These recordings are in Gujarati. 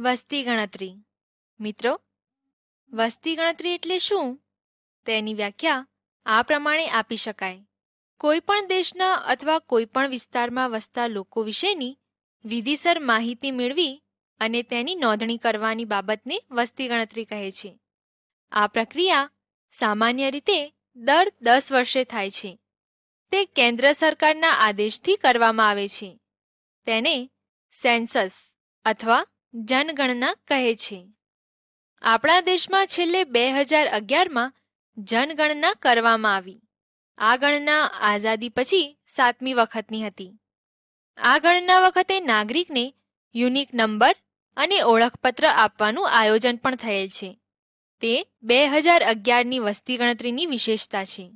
વસ્તી ગણતરી. મિત્રો, વસ્તી ગણતરી એટલે શું? તેની વ્યાખ્યા આ પ્રમાણે આપી શકાય. કોઈ પણ દેશના અથવા કોઈ પણ વિસ્તારમાં વસતા લોકો વિશેની વિધિસર માહિતી મેળવી અને તેની નોંધણી કરવાની બાબતને વસ્તી ગણતરી કહે છે. આ પ્રક્રિયા સામાન્ય રીતે દર દસ વર્ષે થાય છે. તે કેન્દ્ર સરકારના આદેશથી કરવામાં આવે છે. તેને સેન્સસ અથવા જનગણના કહે છે. આપણા દેશમાં છેલ્લે બે હજાર અગિયારમાં જનગણના કરવામાં આવી. આ ગણના આઝાદી પછી સાતમી વખતની હતી. આ ગણના વખતે નાગરિકને યુનિક નંબર અને ઓળખપત્ર આપવાનું આયોજન પણ થયેલ છે. તે બે હજાર અગિયારની વસ્તી ગણતરીની વિશેષતા છે.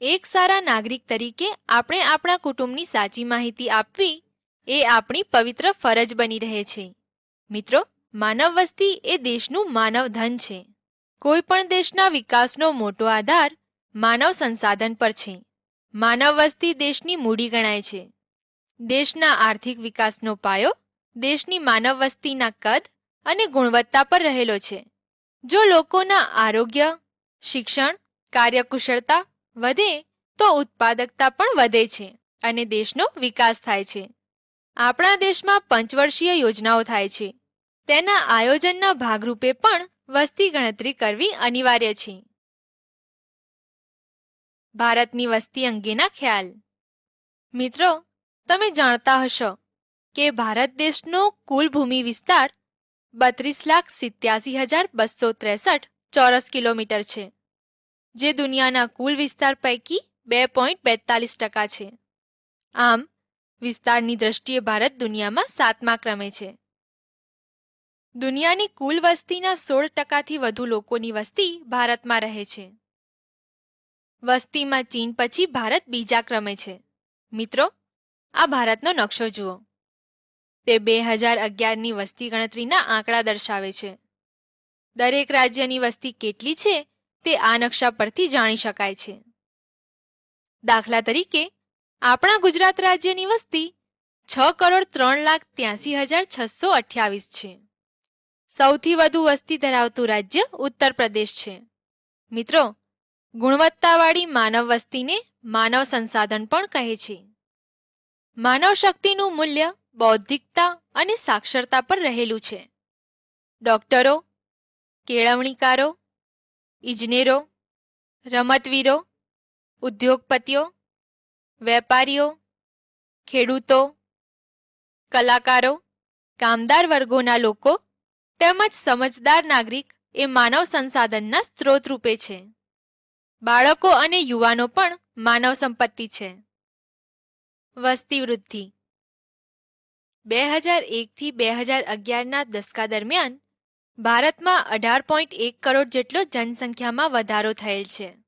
એક સારા નાગરિક તરીકે આપણે આપણા કુટુંબની સાચી માહિતી આપવી એ આપણી પવિત્ર ફરજ બની રહે છે. મિત્રો, માનવ વસ્તી એ દેશનું માનવ ધન છે. કોઈ પણ દેશના વિકાસનો મોટો આધાર માનવ સંસાધન પર છે. માનવ વસ્તી દેશની મૂડી ગણાય છે. દેશના આર્થિક વિકાસનો પાયો દેશની માનવ વસ્તીના કદ અને ગુણવત્તા પર રહેલો છે. જો લોકોના આરોગ્ય, શિક્ષણ, કાર્યકુશળતા વધે તો ઉત્પાદકતા પણ વધે છે અને દેશનો વિકાસ થાય છે. આપણા દેશમાં પંચવર્ષીય યોજનાઓ થાય છે. તેના આયોજનના ભાગરૂપે પણ વસ્તી ગણતરી કરવી અનિવાર્ય છે. ભારતની વસ્તી અંગેના ખ્યાલ. મિત્રો, તમે જાણતા હશો કે ભારત દેશનો કુલ ભૂમિ વિસ્તાર બત્રીસ લાખ સિત્યાસી હજાર બસો ત્રેસઠ ચોરસ કિલોમીટર છે, જે દુનિયાના કુલ વિસ્તાર પૈકી બે પોઈન્ટ બેતાલીસ ટકા છે. આમ વિસ્તારની દ્રષ્ટિએ ભારત દુનિયામાં સાતમા ક્રમે છે. દુનિયાની કુલ વસ્તીના સોળ ટકાથી વધુ લોકોની વસ્તી ભારતમાં રહે છે. વસ્તીમાં ચીન પછી ભારત બીજા ક્રમે છે. મિત્રો, આ ભારતનો નકશો જુઓ. તે બે હજાર અગિયારની વસ્તી ગણતરીના આંકડા દર્શાવે છે. દરેક રાજ્યની વસ્તી કેટલી છે તે આ નકશા પરથી જાણી શકાય છે. દાખલા તરીકે આપણા ગુજરાત રાજ્યની વસ્તી છ કરોડ ત્રણ લાખ ત્યાસી હજાર છસો અઠ્યાવીસ છે. સૌથી વધુ વસ્તી ધરાવતું રાજ્ય ઉત્તર પ્રદેશ છે. મિત્રો, ગુણવત્તાવાળી માનવ વસ્તીને માનવ સંસાધન પણ કહે છે. માનવ શક્તિનું મૂલ્ય બૌદ્ધિકતા અને સાક્ષરતા પર રહેલું છે. ડોક્ટરો, કેળવણીકારો, ઇજનેરો, રમતવીરો, ઉદ્યોગપતિઓ વેપારીઓ, ખેડૂતો, કલાકારો, કામદાર વર્ગોના લોકો તેમજ સમજદાર નાગરિક એ માનવ સંસાધનના સ્ત્રોત રૂપે છે. બાળકો અને યુવાનો પણ માનવ સંપત્તિ છે. વસ્તી વૃદ્ધિ. બે હજાર એકથી બે હજાર અગિયારના દસકા દરમિયાન ભારતમાં અઢાર પોઈન્ટ એક કરોડ જેટલો જનસંખ્યામાં વધારો થયેલ છે.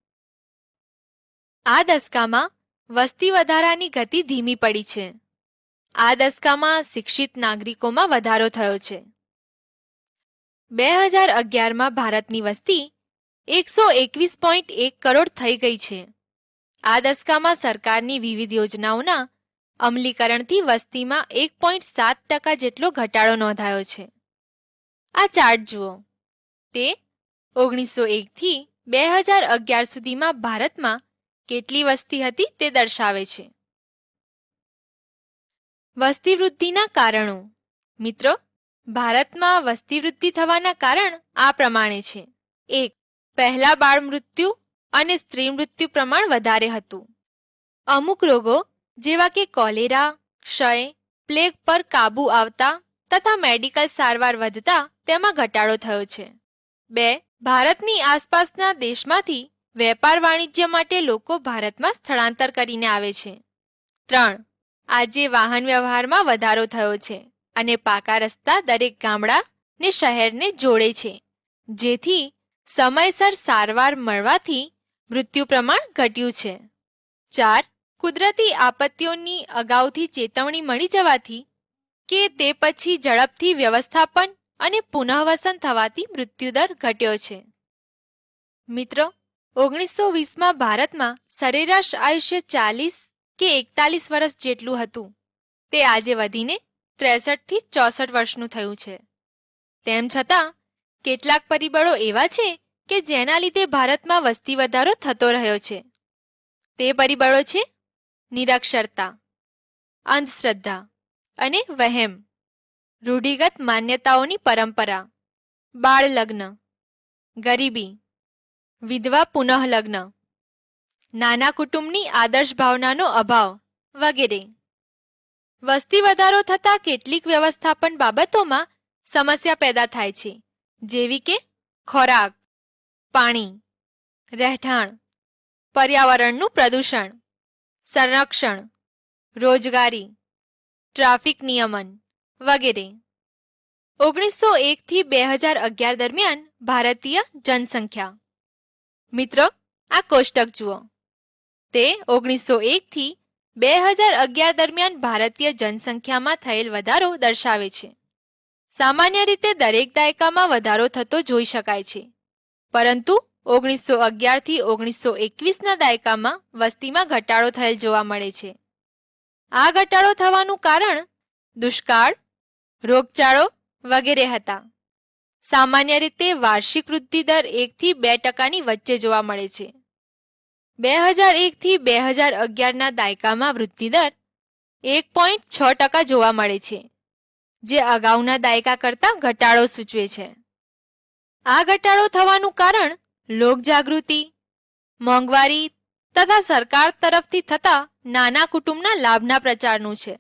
આ દસકામાં વસ્તી વધારાની ગતિ ધીમી પડી છે. આ દસકામાં શિક્ષિત નાગરિકોમાં વધારો થયો છે. બે હજાર અગિયારમાં ભારતની વસ્તી એકસો એકવીસ પોઈન્ટ એક કરોડ થઈ ગઈ છે. આ દસકામાં સરકારની વિવિધ યોજનાઓના અમલીકરણથી વસ્તીમાં એક પોઈન્ટ સાત ટકા જેટલો ઘટાડો નોંધાયો છે. આ ચાર્ટ જુઓ. તે ઓગણીસો એકથી બે હજાર અગિયાર સુધીમાં ભારતમાં કેટલી વસ્તી હતી તે દર્શાવે છે. વસ્તી વૃદ્ધિના કારણો. મિત્રો, ભારતમાં વસ્તી વૃદ્ધિ થવાના કારણ આ પ્રમાણે છે. એક, પહેલા બાળ મૃત્યુ અને સ્ત્રી મૃત્યુ પ્રમાણ વધારે હતું. અમુક રોગો, જેવા કે કોલેરા, ક્ષય, પ્લેગ પર કાબુ આવતા તથા મેડિકલ સારવાર વધતા તેમાં ઘટાડો થયો છે. બે, ભારતની આસપાસના દેશમાંથી વેપાર વાણિજ્ય માટે લોકો ભારતમાં સ્થળાંતર કરીને આવે છે. ત્રણ, આજે વાહન વ્યવહારમાં વધારો થયો છે અને પાકા રસ્તા દરેક ગામડા ને શહેરને જોડે છે, જેથી સમયસર સારવાર મળવાથી મૃત્યુ પ્રમાણ ઘટ્યું છે. ચાર, કુદરતી આપત્તિઓની અગાઉથી ચેતવણી મળી જવાથી કે તે પછી ઝડપથી વ્યવસ્થાપન અને પુનઃવસન થવાથી મૃત્યુદર ઘટ્યો છે. મિત્રો ઓગણીસો વીસમાં ભારતમાં સરેરાશ આયુષ્ય ચાલીસ કે એકતાલીસ વર્ષ જેટલું હતું. તે આજે વધીને ત્રેસઠથી ચોસઠ વર્ષનું થયું છે. તેમ છતાં, કેટલાક પરિબળો એવા છે કે જેના લીધે ભારતમાં વસ્તી વધારો થતો રહ્યો છે. તે પરિબળો છે નિરક્ષરતા, અંધશ્રદ્ધા અને વહેમ, રૂઢિગત માન્યતાઓની પરંપરા બાળ લગ્ન ગરીબી વિધવા પુનઃલગ્ન. નાના કુટુંબની આદર્શ ભાવનાનો અભાવ વગેરે. વસ્તી વધારો થતાં કેટલીક વ્યવસ્થાપન બાબતોમાં સમસ્યા પેદા થાય છે. જેવી કે ખોરાક, પાણી, રહેઠાણ, પર્યાવરણનું પ્રદૂષણ, સંરક્ષણ, રોજગારી, ટ્રાફિક નિયમન વગેરે. ઓગણીસો એકથી બે હજાર અગિયાર દરમિયાન ભારતીય જનસંખ્યા મિત્રો, આ કોષ્ટક જુઓ. તે ઓગણીસો એકથી બે હજાર અગિયાર દરમિયાન ભારતીય જનસંખ્યામાં થયેલ વધારો દર્શાવે છે. સામાન્ય રીતે દરેક દાયકામાં વધારો થતો જોઈ શકાય છે. પરંતુ ઓગણીસો અગિયારથી ઓગણીસો એકવીસના દાયકામાં વસ્તીમાં ઘટાડો થયેલ જોવા મળે છે. આ ઘટાડો થવાનું કારણ દુષ્કાળ, રોગચાળો વગેરે હતા. સામાન્ય રીતે વાર્ષિક વૃદ્ધિ દર એકથી બે ટકાની વચ્ચે જોવા મળે છે. બે હજાર એકથી બે હજાર અગિયારના દાયકામાં વૃદ્ધિદર એક પોઈન્ટ છ ટકા જોવા મળે છે, જે અગાઉના દાયકા કરતાં ઘટાડો સૂચવે છે. આ ઘટાડો થવાનું કારણ લોકજાગૃતિ, મોંઘવારી તથા સરકાર તરફથી થતા નાના કુટુંબના લાભના પ્રચારનું છે.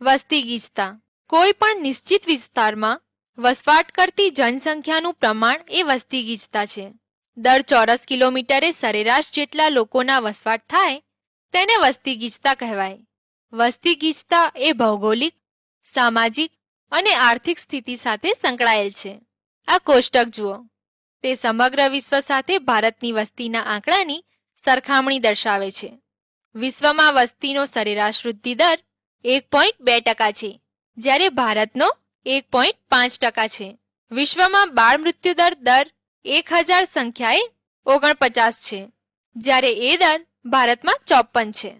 વસ્તી ગીચતા કોઈ પણ નિશ્ચિત વિસ્તારમાં વસવાટ કરતી જનસંખ્યાનું પ્રમાણ એ વસ્તી ગીચતા છે. દર ચોરસ કિલોમીટરે સરેરાશ જેટલા લોકોના વસવાટ થાય તેને વસ્તી ગીચતા કહેવાય. વસ્તી ગીચતા એ ભૌગોલિક, સામાજિક અને આર્થિક સ્થિતિ સાથે સંકળાયેલ છે. આ કોષ્ટક જુઓ. તે સમગ્ર વિશ્વ સાથે ભારતની વસ્તીના આંકડાની સરખામણી દર્શાવે છે. વિશ્વમાં વસ્તીનો સરેરાશ વૃદ્ધિ દર એક પોઈન્ટ બે ટકા છે. જ્યારે ભારતનો એક પોઈન્ટ પાંચ ટકા છે. વિશ્વમાં બાળ મૃત્યુદર દર એક હજાર સંખ્યાએ ઓગણપચાસ છે. જ્યારે એ દર ભારતમાં ચોપન છે.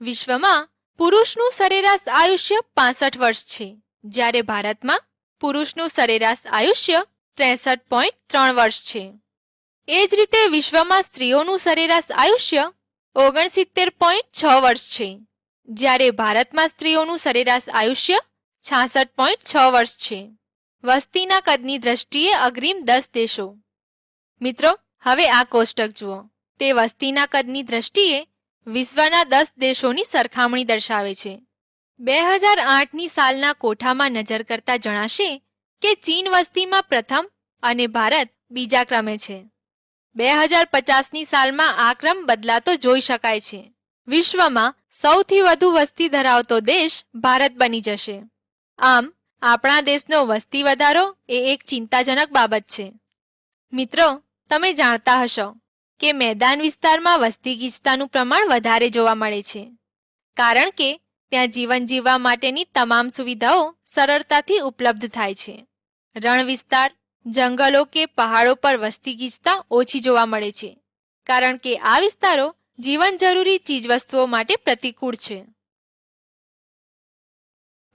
વિશ્વમાં પુરુષનું સરેરાશ આયુષ્ય પાસઠ વર્ષ છે. જ્યારે ભારતમાં પુરુષનું સરેરાશ આયુષ્ય ત્રેસઠ પોઈન્ટ ત્રણ વર્ષ છે. એ જ રીતે વિશ્વમાં સ્ત્રીઓનું સરેરાશ આયુષ્ય ઓગણસિત્તેર પોઈન્ટ છ વર્ષ છે. જ્યારે ભારતમાં સ્ત્રીઓનું સરેરાશ આયુષ્ય છાસઠ પોઈન્ટ છ વર્ષ છે. વસ્તીના કદની દ્રષ્ટિએ અગ્રીમ દસ દેશો. મિત્રો, હવે આ કોષ્ટક જુઓ. તે વસ્તીના કદની દ્રષ્ટિએ વિશ્વના દસ દેશોની સરખામણી દર્શાવે છે. બે હજાર આઠની સાલના કોઠામાં નજર કરતા જણાશે કે ચીન વસ્તીમાં પ્રથમ અને ભારત બીજા ક્રમે છે. બે હજાર પચાસની સાલમાં આ ક્રમ બદલાતો જોઈ શકાય છે. વિશ્વમાં સૌથી વધુ વસ્તી ધરાવતો દેશ ભારત બની જશે. આમ, આપણા દેશનો વસ્તી વધારો એ એક ચિંતાજનક બાબત છે. મિત્રો, તમે જાણતા હશો કે મેદાન વિસ્તારમાં વસ્તી ગીચતાનું પ્રમાણ વધારે જોવા મળે છે. કારણ કે ત્યાં જીવન જીવવા માટેની તમામ સુવિધાઓ સરળતાથી ઉપલબ્ધ થાય છે. રણ વિસ્તાર, જંગલો કે પહાડો પર વસ્તી ગીચતા ઓછી જોવા મળે છે. કારણ કે આ વિસ્તારો જીવન જરૂરી ચીજવસ્તુઓ માટે પ્રતિકૂળ છે.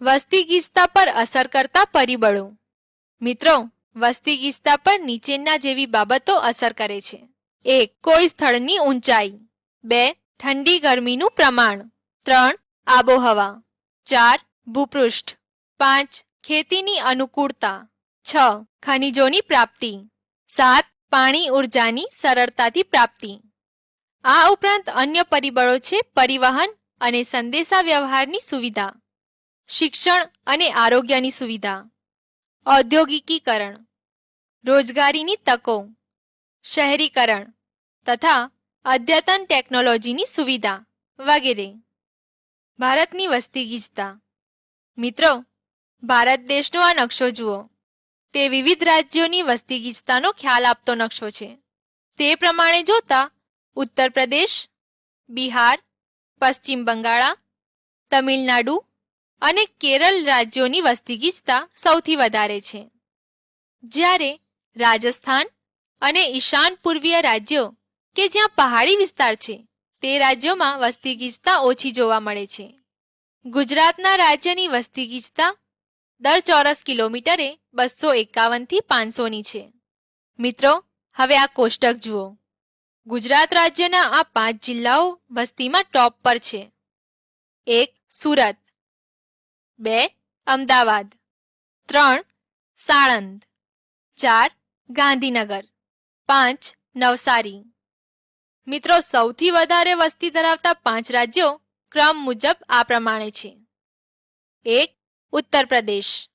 વસ્તી ગીચતા પર અસર કરતા પરિબળો. મિત્રો, વસ્તી ગીચતા પર નીચેના જેવી બાબતો અસર કરે છે. એક, કોઈ સ્થળની ઊંચાઈ. બે, ઠંડી ગરમીનું પ્રમાણ. ત્રણ, આબોહવા. ચાર, ભૂપૃષ્ઠ. પાંચ, ખેતીની અનુકૂળતા. છ, ખનિજોની પ્રાપ્તિ. સાત, પાણી ઉર્જાની સરળતાથી પ્રાપ્તિ. આ ઉપરાંત અન્ય પરિબળો છે પરિવહન અને સંદેશા વ્યવહારની સુવિધા. શિક્ષણ અને આરોગ્યની સુવિધા. ઔદ્યોગિકીકરણ. રોજગારીની તકો. શહેરીકરણ. તથા અદ્યતન ટેકનોલોજીની સુવિધા વગેરે. ભારતની વસ્તી ગીચતા મિત્રો, ભારત દેશનો આ નકશો જુઓ. તે વિવિધ રાજ્યોની વસ્તી ગીચતાનો ખ્યાલ આપતો નકશો છે. તે પ્રમાણે જોતા, ઉત્તર પ્રદેશ, બિહાર, પશ્ચિમ બંગાળા, તમિલનાડુ અને કેરળ રાજ્યોની વસ્તી ગીચતા સૌથી વધારે છે. જ્યારે રાજસ્થાન અને ઈશાન પૂર્વીય રાજ્યો, કે જ્યાં પહાડી વિસ્તાર છે, તે રાજ્યોમાં વસ્તી ગીચતા ઓછી જોવા મળે છે. ગુજરાતના રાજ્યની વસ્તી ગીચતા દર ચોરસ કિલોમીટરે બસો એકાવનથી પાંચસોની છે. મિત્રો, હવે આ કોષ્ટક જુઓ. ગુજરાત રાજ્યના આ પાંચ જિલ્લાઓ વસ્તીમાં ટોપ પર છે. એક, સુરત. બે, અમદાવાદ. ત્રણ સાણંદ ચાર, ગાંધીનગર. પાંચ, નવસારી. મિત્રો, સૌથી વધારે વસ્તી ધરાવતા પાંચ રાજ્યો ક્રમ મુજબ આ પ્રમાણે છે. એક, ઉત્તર પ્રદેશ.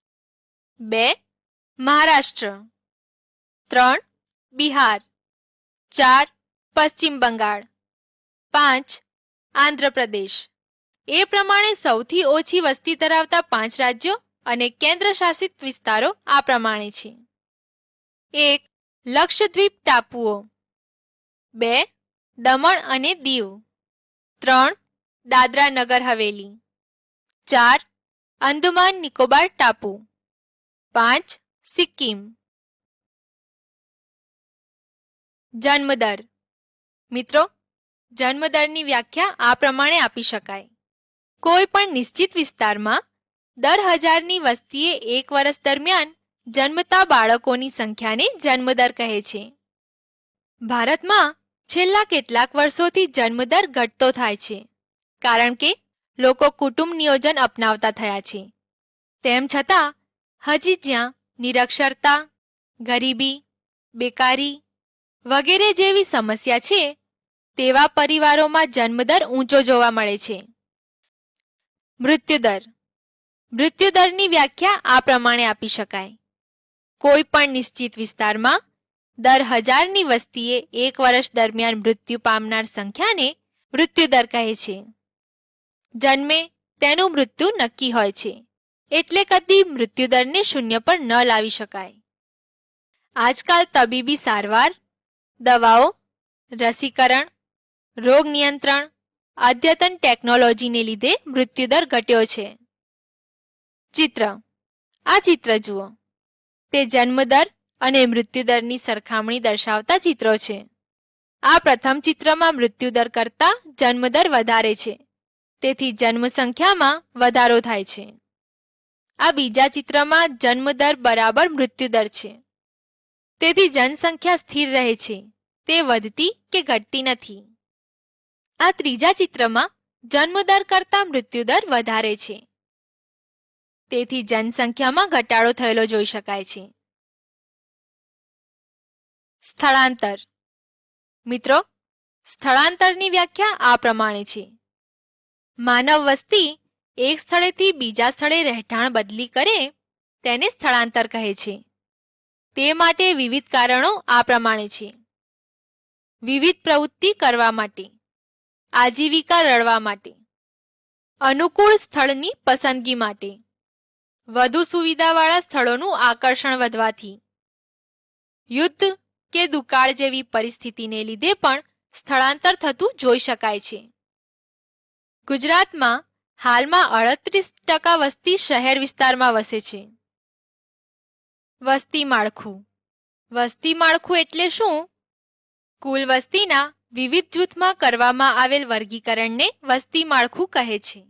બે, મહારાષ્ટ્ર. ત્રણ, બિહાર. ચાર, પશ્ચિમ બંગાળ. પાંચ આંધ્રપ્રદેશ એ પ્રમાણે સૌથી ઓછી વસ્તી ધરાવતા પાંચ રાજ્યો અને કેન્દ્ર શાસિત વિસ્તારો આ પ્રમાણે છે. એક, લક્ષદ્વીપ ટાપુઓ. બે, દમણ અને દીવ. ત્રણ, દાદરા નગર હવેલી. ચાર અંદમાન નિકોબાર ટાપુ. પાંચ, સિક્કિમ. જન્મદર. મિત્રો, જન્મદરની વ્યાખ્યા આ પ્રમાણે આપી શકાય. કોઈ પણ નિશ્ચિત વિસ્તારમાં દર હજારની વસ્તીએ એક વર્ષ દરમિયાન જન્મતા બાળકોની સંખ્યાને જન્મદર કહે છે. ભારતમાં છેલ્લા કેટલાક વર્ષોથી જન્મદર ઘટતો થાય છે, કારણ કે લોકો કુટુંબ નિયોજન અપનાવતા થયા છે. તેમ છતાં, હજી જ્યાં નિરક્ષરતા, ગરીબી, બેકારી વગેરે જેવી સમસ્યા છે, તેવા પરિવારોમાં જન્મદર ઊંચો જોવા મળે છે. મૃત્યુદર. મૃત્યુદરની વ્યાખ્યા આ પ્રમાણે આપી શકાય. કોઈ પણ નિશ્ચિત વિસ્તારમાં દર હજારની વસ્તીએ એક વર્ષ દરમિયાન મૃત્યુ પામનાર સંખ્યાને મૃત્યુદર કહે છે. જન્મે તેનું મૃત્યુ નક્કી હોય છે. એટલે કદી મૃત્યુદરને શૂન્ય પર ન લાવી શકાય. આજકાલ તબીબી સારવાર, દવાઓ, રસીકરણ, રોગ નિયંત્રણ અદ્યતન ટેકનોલોજીને લીધે મૃત્યુદર ઘટ્યો છે. ચિત્ર. આ ચિત્ર જુઓ. તે જન્મદર અને મૃત્યુદરની સરખામણી દર્શાવતા ચિત્રો છે. આ પ્રથમ ચિત્રમાં મૃત્યુદર કરતાં જન્મદર વધારે છે. તેથી જન્મ સંખ્યામાં વધારો થાય છે. આ બીજા ચિત્રમાં જન્મદર બરાબર મૃત્યુદર છે. તેથી જનસંખ્યા સ્થિર રહે છે. તે વધતી કે ઘટતી નથી. આ ત્રીજા ચિત્રમાં જન્મદર કરતા મૃત્યુદર વધારે છે. તેથી જનસંખ્યામાં ઘટાડો થયેલો જોઈ શકાય છે. સ્થળાંતર. મિત્રો, સ્થળાંતરની વ્યાખ્યા આ પ્રમાણે છે. માનવ વસ્તી એક સ્થળેથી બીજા સ્થળે રહેઠાણ બદલી કરે તેને સ્થળાંતર કહે છે. તે માટે વિવિધ કારણો આ પ્રમાણે છે. વિવિધ પ્રવૃત્તિ કરવા માટે. આજીવિકા રળવા માટે. અનુકૂળ સ્થળની પસંદગી માટે. વધુ સુવિધાવાળા સ્થળોનું આકર્ષણ વધવાથી. યુદ્ધ કે દુકાળ જેવી પરિસ્થિતિને લીધે પણ સ્થળાંતર થતું જોઈ શકાય છે. ગુજરાતમાં હાલમાં અડત્રીસ ટકા વસ્તી શહેર વિસ્તારમાં વસે છે. વસ્તી માળખું. વસ્તી માળખું એટલે શું? કુલ વસ્તીના વિવિધ જૂથમાં કરવામાં આવેલ વર્ગીકરણને વસ્તી માળખું કહે છે.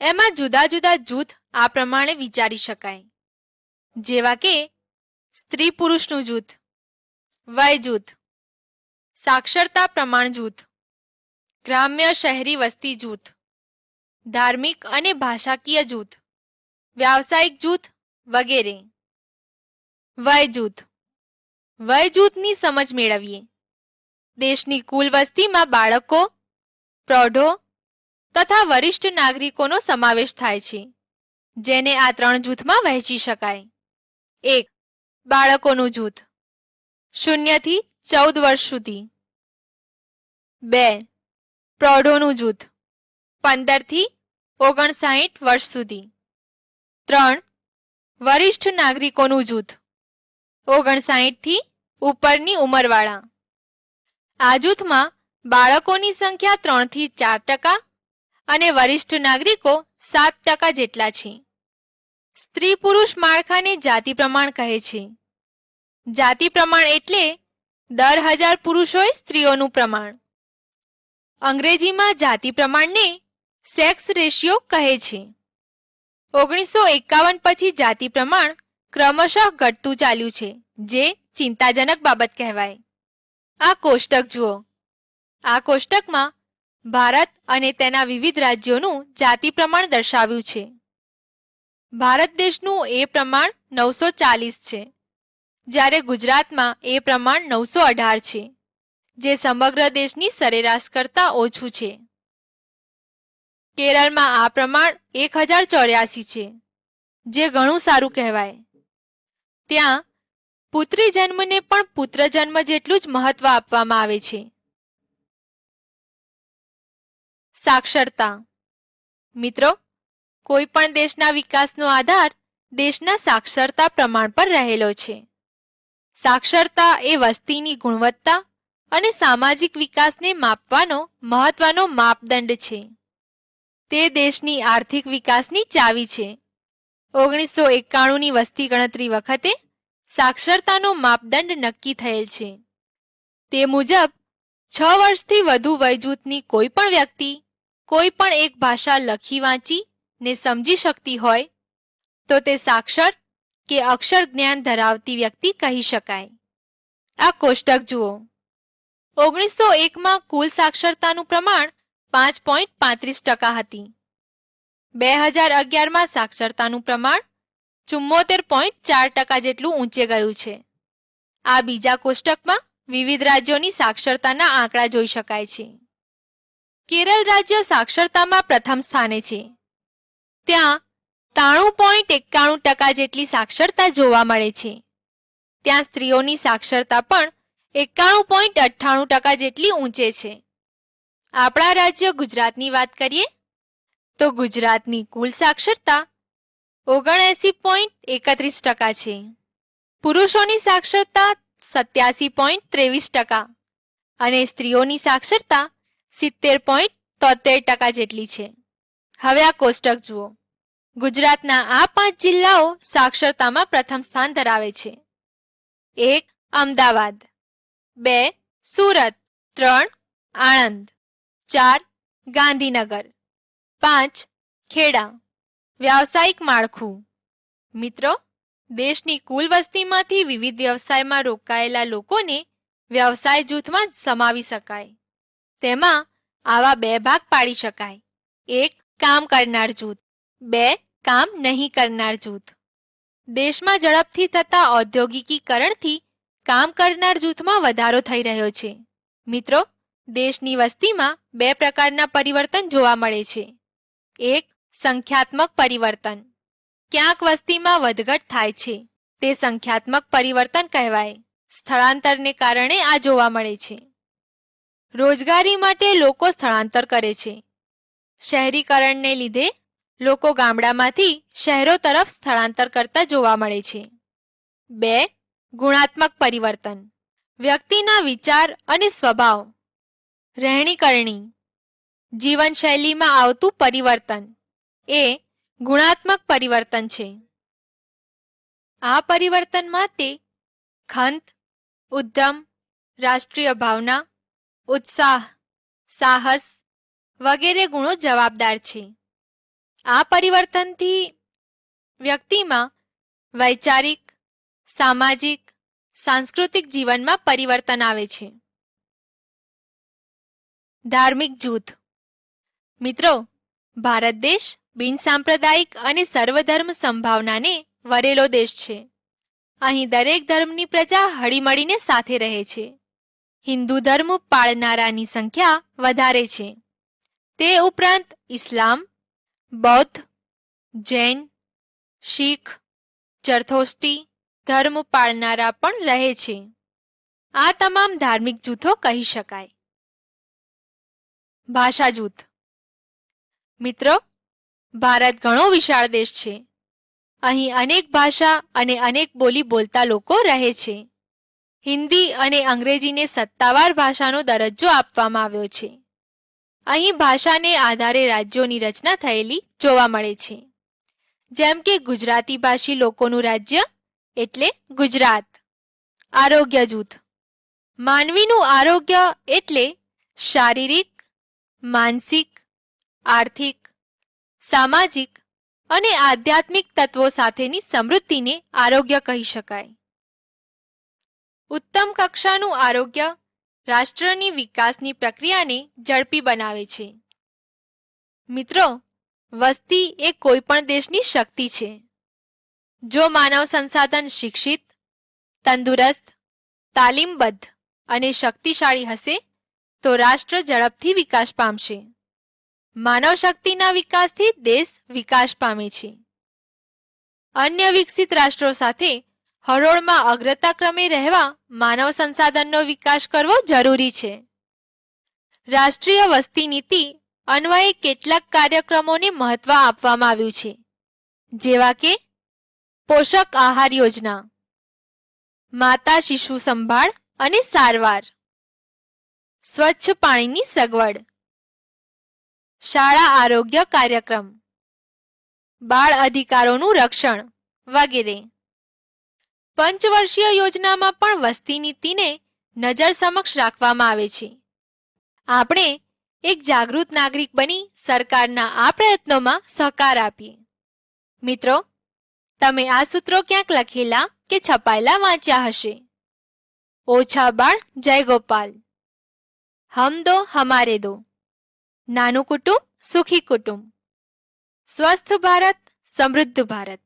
એમાં જુદા જુદા જૂથ આ પ્રમાણે વિચારી શકાય. જેવા કે, સ્ત્રી પુરુષનું જૂથ, વય જૂથ, સાક્ષરતા પ્રમાણ જૂથ, ગ્રામ્ય શહેરી વસ્તી જૂથ, ધાર્મિક અને ભાષાકીય જૂથ, વ્યાવસાયિક જૂથ વગેરે. વય જૂથ. વય જૂથની સમજ મેળવીએ. દેશની કુલ વસ્તીમાં બાળકો, પ્રૌઢો તથા વરિષ્ઠ નાગરિકોનો સમાવેશ થાય છે, જેને આ ત્રણ જૂથમાં વહેંચી શકાય. એક, બાળકોનું જૂથ, શૂન્યથી ચૌદ વર્ષ સુધી. બે, પ્રૌઢોનું જૂથ, પંદરથી ઓગણસાઠ વર્ષ સુધી. ત્રણ, વરિષ્ઠ નાગરિકોનું જૂથ, ઓગણસાઠથી ઉપરની ઉંમરવાળા. આ જૂથમાં બાળકોની સંખ્યા ત્રણથી ચાર ટકા અને વરિષ્ઠ નાગરિકો સાત ટકા જેટલા છે. સ્ત્રી પુરુષ માળખાને જાતિ પ્રમાણ કહે છે. જાતિ પ્રમાણ એટલે દર હજાર પુરુષોએ સ્ત્રીઓનું પ્રમાણ. અંગ્રેજીમાં જાતિ પ્રમાણને સેક્સ રેશિયો કહે છે. ઓગણીસો એકાવન પછી જાતિ પ્રમાણ ક્રમશઃ ઘટતું ચાલ્યું છે, જે ચિંતાજનક બાબત કહેવાય. આ કોષ્ટક જુઓ. આ કોષ્ટકમાં ભારત અને તેના વિવિધ રાજ્યોનું જાતિ પ્રમાણ દર્શાવ્યું છે. ભારત દેશનું એ પ્રમાણ નવસો ચાલીસ છે. જ્યારે ગુજરાતમાં એ પ્રમાણ નવસો અઢાર છે, જે સમગ્ર દેશની સરેરાશ કરતાં ઓછું છે. કેરળમાં આ પ્રમાણ એક હજાર ચોર્યાસી છે, જે ઘણું સારું કહેવાય. ત્યાં પુત્રી જન્મને પણ પુત્ર જન્મ જેટલું જ મહત્વ આપવામાં આવે છે. સાક્ષરતા. મિત્રો, કોઈ પણ દેશના વિકાસનો આધાર દેશના સાક્ષરતા પ્રમાણ પર રહેલો છે. સાક્ષરતા એ વસ્તીની ગુણવત્તા અને સામાજિક વિકાસને માપવાનો મહત્વનો માપદંડ છે. તે દેશની આર્થિક વિકાસની ચાવી છે. ઓગણીસો એકાણુંની વસ્તી ગણતરી વખતે સાક્ષરતાનો માપદંડ નક્કી થયેલ છે. તે મુજબ, છ વર્ષથી વધુ વયજૂથની કોઈ પણ વ્યક્તિ, કોઈ પણ એક ભાષા લખી વાંચી ને સમજી શકતી હોય, તો તે સાક્ષર કે અક્ષર જ્ઞાન ધરાવતી વ્યક્તિ કહી શકાય. આ કોષ્ટક જુઓ. ઓગણીસો એકમાં કુલ સાક્ષરતાનું પ્રમાણ પાંચ પોઈન્ટ પાંત્રીસ ટકા હતી. બે હજાર અગિયારમાં સાક્ષરતાનું પ્રમાણ ચુમ્મોતેર પોઈન્ટ ચાર ટકા જેટલું ઊંચે ગયું છે. આ બીજા કોષ્ટકમાં વિવિધ રાજ્યોની સાક્ષરતાના આંકડા જોઈ શકાય છે. કેરળ રાજ્ય સાક્ષરતામાં પ્રથમ સ્થાને છે. ત્યાં ત્રાણું પોઈન્ટ એકાણું ટકા જેટલી સાક્ષરતા જોવા મળે છે. ત્યાં સ્ત્રીઓની સાક્ષરતા પણ એકાણું પોઈન્ટ અઠ્ઠાણું ટકા જેટલી ઊંચે છે. આપણા રાજ્ય ગુજરાતની વાત કરીએ, તો ગુજરાતની કુલ સાક્ષરતા ઓગણએસી પોઈન્ટ એકત્રીસ ટકા છે. પુરુષોની સાક્ષરતા સત્યાસી પોઈન્ટ ત્રેવીસ ટકા અને સ્ત્રીઓની સાક્ષરતા સિત્તેર પોઈન્ટ તોતેર ટકા જેટલી છે. હવે આ કોષ્ટક જુઓ. ગુજરાતના આ પાંચ જિલ્લાઓ સાક્ષરતામાં પ્રથમ સ્થાન ધરાવે છે. એક, અમદાવાદ. બે, સુરત. ત્રણ, આણંદ. ચાર, ગાંધીનગર. પાંચ, ખેડા. વ્યાવસાયિક માળખું. મિત્રો, દેશની કુલ વસ્તીમાંથી વિવિધ વ્યવસાયમાં રોકાયેલા લોકોને વ્યવસાય જૂથમાં સમાવી શકાય. તેમાં આવા બે ભાગ પાડી શકાય. એક, કામ કરનાર જૂથ. બે, કામ નહીં કરનાર જૂથ. દેશમાં ઝડપથી થતા ઔદ્યોગિકીકરણથી કામ કરનાર જૂથમાં વધારો થઈ રહ્યો છે. મિત્રો, દેશની વસ્તીમાં બે પ્રકારના પરિવર્તન જોવા મળે છે. એક સંખ્યાત્મક પરિવર્તન. ક્યાંક વસ્તીમાં વધઘટ થાય છે. તે સંખ્યાત્મક પરિવર્તન કહેવાય. સ્થળાંતરને કારણે આ જોવા મળે છે. રોજગારી માટે લોકો સ્થળાંતર કરે છે. શહેરીકરણને લીધે લોકો ગામડામાંથી શહેરો તરફ સ્થળાંતર કરતા જોવા મળે છે. બે, ગુણાત્મક પરિવર્તન. વ્યક્તિના વિચાર અને સ્વભાવ. રહેણીકરણી. જીવનશૈલીમાં આવતું પરિવર્તન. એ ગુણાત્મક પરિવર્તન છે. આ પરિવર્તનમાં તે ખંત ઉદ્યમ રાષ્ટ્રીય ભાવના, ઉત્સાહ, સાહસ વગેરે ગુણો જવાબદાર છે. આ પરિવર્તનથી વ્યક્તિમાં વૈચારિક, સામાજિક, સાંસ્કૃતિક જીવનમાં પરિવર્તન આવે છે. ધાર્મિક જૂથ. મિત્રો, ભારત દેશ બિનસાંપ્રદાયિક અને સર્વધર્મ સંભાવનાને વરેલો દેશ છે. અહીં દરેક ધર્મની પ્રજા હળીમળીને સાથે રહે છે. હિન્દુ ધર્મ પાળનારાની સંખ્યા વધારે છે. તે ઉપરાંત ઇસ્લામ, બૌદ્ધ, જૈન, શીખ ચરથોસ્ટી ધર્મ પાળનારા પણ રહે છે. આ તમામ ધાર્મિક જૂથો કહી શકાય. ભાષા જૂથ. મિત્રો ભારત ઘણો વિશાળ દેશ છે. અહીં અનેક ભાષા અને અનેક બોલી બોલતા લોકો રહે છે. હિન્દી અને અંગ્રેજીને સત્તાવાર ભાષાનો દરજ્જો આપવામાં આવ્યો છે. અહીં ભાષાને આધારે રાજ્યોની રચના થયેલી જોવા મળે છે. જેમ કે ગુજરાતી ભાષી લોકોનું રાજ્ય એટલે ગુજરાત. આરોગ્ય જૂથ. માનવીનું આરોગ્ય એટલે શારીરિક, માનસિક, આર્થિક સામાજિક અને આધ્યાત્મિક તત્વો સાથેની સમૃદ્ધિને આરોગ્ય કહી શકાય. ઉત્તમ કક્ષાનું આરોગ્ય રાષ્ટ્રની વિકાસની પ્રક્રિયાને ઝડપી બનાવે છે. મિત્રો, વસ્તી એ કોઈપણ દેશની શક્તિ છે. જો માનવ સંસાધન શિક્ષિત, તંદુરસ્ત, તાલીમબદ્ધ અને શક્તિશાળી હશે, તો રાષ્ટ્ર ઝડપથી વિકાસ પામશે. માનવ શક્તિના વિકાસથી દેશ વિકાસ પામે છે. અન્ય વિકસિત રાષ્ટ્રો સાથે હરોળમાં અગ્રતા ક્રમે રહેવા માનવ સંસાધનનો વિકાસ કરવો જરૂરી છે. રાષ્ટ્રીય વસ્તી નીતિ અન્વયે કેટલાક કાર્યક્રમોને મહત્વ આપવામાં આવ્યું છે. જેવા કે પોષક આહાર યોજના, માતા શિશુ સંભાળ અને સારવાર, સ્વચ્છ પાણીની સગવડ શાળા આરોગ્ય કાર્યક્રમ. બાળ અધિકારોનું રક્ષણ વગેરે. પંચવર્ષીય યોજનામાં પણ વસ્તી નીતિને નજર સમક્ષ રાખવામાં આવે છે. આપણે એક જાગૃત નાગરિક બની સરકારના આ પ્રયત્નોમાં સહકાર આપીએ. મિત્રો, તમે આ સૂત્રો ક્યાંક લખેલા કે છપાયેલા વાંચ્યા હશે? ઓછા બાળ, જય ગોપાલ. હમ દો, હમારે દો. નાનું કુટુંબ સુખી કુટુંબ. સ્વસ્થ ભારત સમૃદ્ધ ભારત.